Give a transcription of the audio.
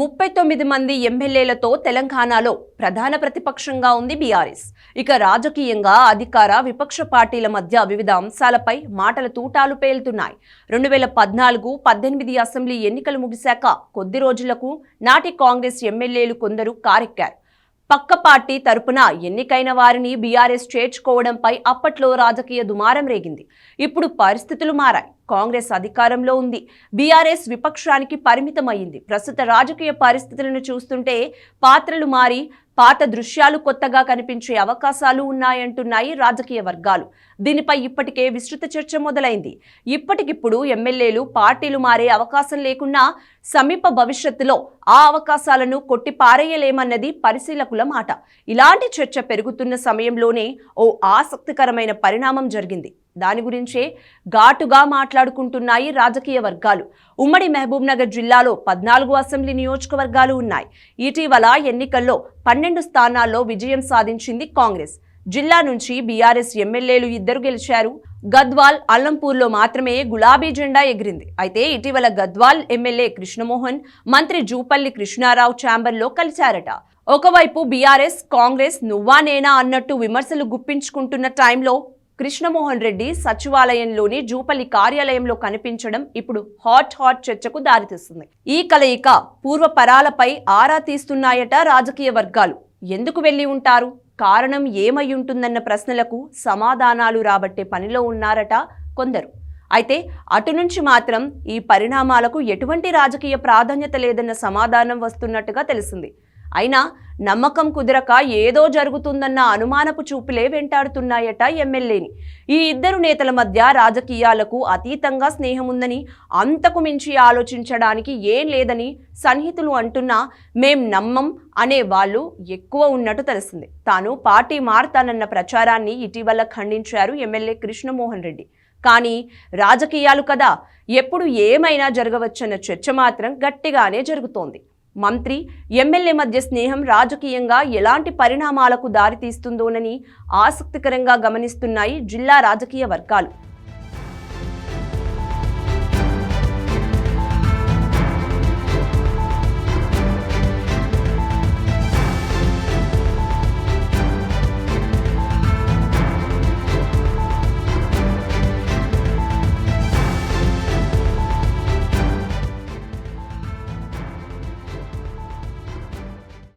ముప్పై తొమ్మిది మంది ఎమ్మెల్యేలతో తెలంగాణలో ప్రధాన ప్రతిపక్షంగా ఉంది బీఆర్ఎస్. ఇక రాజకీయంగా అధికార విపక్ష పార్టీల మధ్య వివిధ అంశాలపై మాటల తూటాలు పేలుతున్నాయి. రెండు వేల పద్నాలుగు పద్దెనిమిది అసెంబ్లీ ఎన్నికలు ముగిశాక కొద్ది రోజులకు నాటి కాంగ్రెస్ ఎమ్మెల్యేలు కొందరు కారెక్కారు. పక్క పార్టీ తరపున ఎన్నికైన వారిని బీఆర్ఎస్ చేర్చుకోవడంపై అప్పట్లో రాజకీయ దుమారం రేగింది. ఇప్పుడు పరిస్థితులు మారాయి. కాంగ్రెస్ అధికారంలో ఉంది. బీఆర్ఎస్ విపక్షానికి పరిమితమైంది ప్రస్తుత రాజకీయ పరిస్థితులను చూస్తుంటే పాత్రలు మారి పాత దృశ్యాలు కొత్తగా కనిపించే అవకాశాలు ఉన్నాయంటున్నాయి రాజకీయ వర్గాలు. దీనిపై ఇప్పటికే విస్తృత చర్చ మొదలైంది. ఇప్పటికిప్పుడు ఎమ్మెల్యేలు పార్టీలు మారే అవకాశం లేకున్నా సమీప భవిష్యత్తులో ఆ అవకాశాలను కొట్టి పారేయలేమన్నది పరిశీలకుల మాట. ఇలాంటి చర్చ పెరుగుతున్న సమయంలోనే ఓ ఆసక్తికరమైన పరిణామం జరిగింది. దాని గురించే ఘాటుగా మాట్లాడుకుంటున్నాయి రాజకీయ వర్గాలు. ఉమ్మడి మహబూబ్ నగర్ జిల్లాలో పద్నాలుగు అసెంబ్లీ నియోజకవర్గాలు ఉన్నాయి. ఇటీవల ఎన్నికల్లో పన్నెండు స్థానాల్లో విజయం సాధించింది కాంగ్రెస్. జిల్లా నుంచి బీఆర్ఎస్ ఎమ్మెల్యేలు ఇద్దరు గెలిచారు. గద్వాల్ అల్లంపూర్లో మాత్రమే గులాబీ జెండా ఎగిరింది. అయితే ఇటీవల గద్వాల్ ఎమ్మెల్యే కృష్ణమోహన్ మంత్రి జూపల్లి కృష్ణారావు ఛాంబర్లో కలిశారట. ఒకవైపు బీఆర్ఎస్ కాంగ్రెస్ నువ్వా నేనా అన్నట్టు విమర్శలు గుప్పించుకుంటున్న టైంలో కృష్ణమోహన్ రెడ్డి సచివాలయంలోని జూపల్లి కార్యాలయంలో కనిపించడం ఇప్పుడు హాట్ హాట్ చర్చకు దారితీస్తుంది. ఈ కలయిక పూర్వపరాలపై ఆరా తీస్తున్నాయట రాజకీయ వర్గాలు. ఎందుకు వెళ్ళి ఉంటారు? కారణం ఏమై ఉంటుందన్న ప్రశ్నలకు సమాధానాలు రాబట్టే పనిలో ఉన్నారట కొందరు. అయితే అటు నుంచి మాత్రం ఈ పరిణామాలకు ఎటువంటి రాజకీయ ప్రాధాన్యత లేదన్న సమాధానం వస్తున్నట్టుగా తెలిసింది. అయినా నమ్మకం కుదరక ఏదో జరుగుతుందన్న అనుమానపు చూపులే వెంటాడుతున్నాయట ఎమ్మెల్యేని. ఈ ఇద్దరు నేతల మధ్య రాజకీయాలకు అతీతంగా స్నేహం ఉందని అంతకు మించి ఆలోచించడానికి ఏం లేదని సన్నిహితులు అంటున్నా మేం నమ్మం అనే వాళ్ళు ఎక్కువ ఉన్నట్టు తెలిసింది తాను పార్టీ మారతానన్న ప్రచారాన్ని ఇటీవల ఖండించారు ఎమ్మెల్యే కృష్ణమోహన్ రెడ్డి. కానీ రాజకీయాలు కదా ఎప్పుడు ఏమైనా జరగవచ్చన్న చర్చ మాత్రం గట్టిగానే జరుగుతోంది. మంత్రి ఎమ్మెల్యే మధ్య స్నేహం రాజకీయంగా ఎలాంటి పరిణామాలకు దారితీస్తుందోనని ఆసక్తికరంగా గమనిస్తున్నాయి జిల్లా రాజకీయ వర్గాలు.